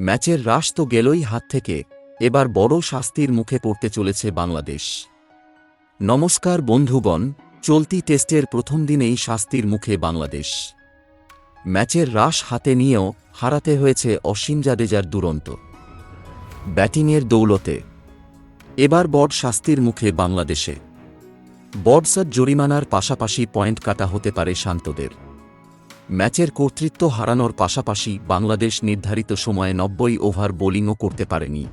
ম্যাচের রাশ তো গেলই হাত থেকে, এবার বড় শাস্তির মুখে পড়তে চলেছে বাংলাদেশ। নমস্কার বন্ধুগণ, চলতি টেস্টের প্রথম দিনেই শাস্তির মুখে বাংলাদেশ। ম্যাচের রাশ হাতে নিয়েও হারাতে হয়েছে অসীম জাদেজার দুরন্ত। ব্যাটিংয়ের দৌলতে। এবার বড় শাস্তির মুখে বাংলাদেশে। বর্ডসার জরিমানার পাশাপাশি পয়েন্ট কাটা হতে পারে শান্তদের। ম্যাচের কর্তৃত্ব হারানোর পাশাপাশি বাংলাদেশ নির্ধারিত সময়ে নব্বই ওভার বোলিংও করতে পারেনি।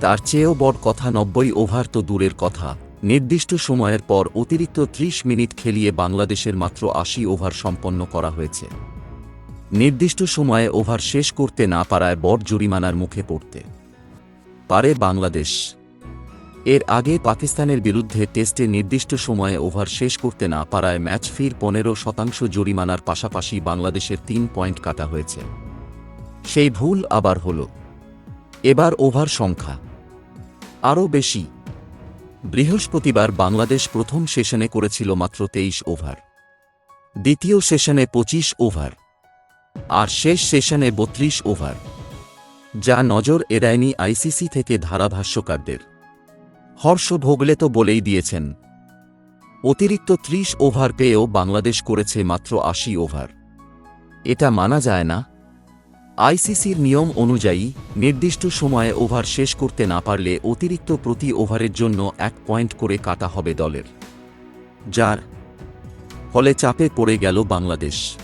তার চেয়েও বড় কথা নব্বই ওভার তো দূরের কথা। নির্দিষ্ট সময়ের পর অতিরিক্ত ত্রিশ মিনিট খেলিয়ে বাংলাদেশের মাত্র আশি ওভার সম্পন্ন করা হয়েছে। নির্দিষ্ট সময়ে ওভার শেষ করতে না পারায় বড় জরিমানার মুখে পড়তে পারে বাংলাদেশ। এর আগে পাকিস্তানের বিরুদ্ধে টেস্টে নির্দিষ্ট সময়ে ওভার শেষ করতে না পারায় ম্যাচ ফির পনেরো শতাংশ জরিমানার পাশাপাশি বাংলাদেশের তিন পয়েন্ট কাটা হয়েছে। সেই ভুল আবার হল। এবার ওভার সংখ্যা। আরও বেশি। বৃহস্পতিবার বাংলাদেশ প্রথম সেশনে করেছিল মাত্র তেইশ ওভার। দ্বিতীয় সেশনে পঁচিশ ওভার। আর শেষ সেশনে বত্রিশ ওভার। যা নজর এড়ায়নি আইসিসি থেকে ধারাভাষ্যকারদের। হর্ষ ভোগলে তো বলেই দিয়েছেন। অতিরিক্ত ত্রিশ ওভার পেয়েও বাংলাদেশ করেছে মাত্র আশি ওভার। এটা মানা যায় না। আইসিসির নিয়ম অনুযায়ী নির্দিষ্ট সময়ে ওভার শেষ করতে না পারলে অতিরিক্ত প্রতি ওভারের জন্য এক পয়েন্ট করে কাটা হবে দলের। যার ফলে চাপে পড়ে গেল বাংলাদেশ।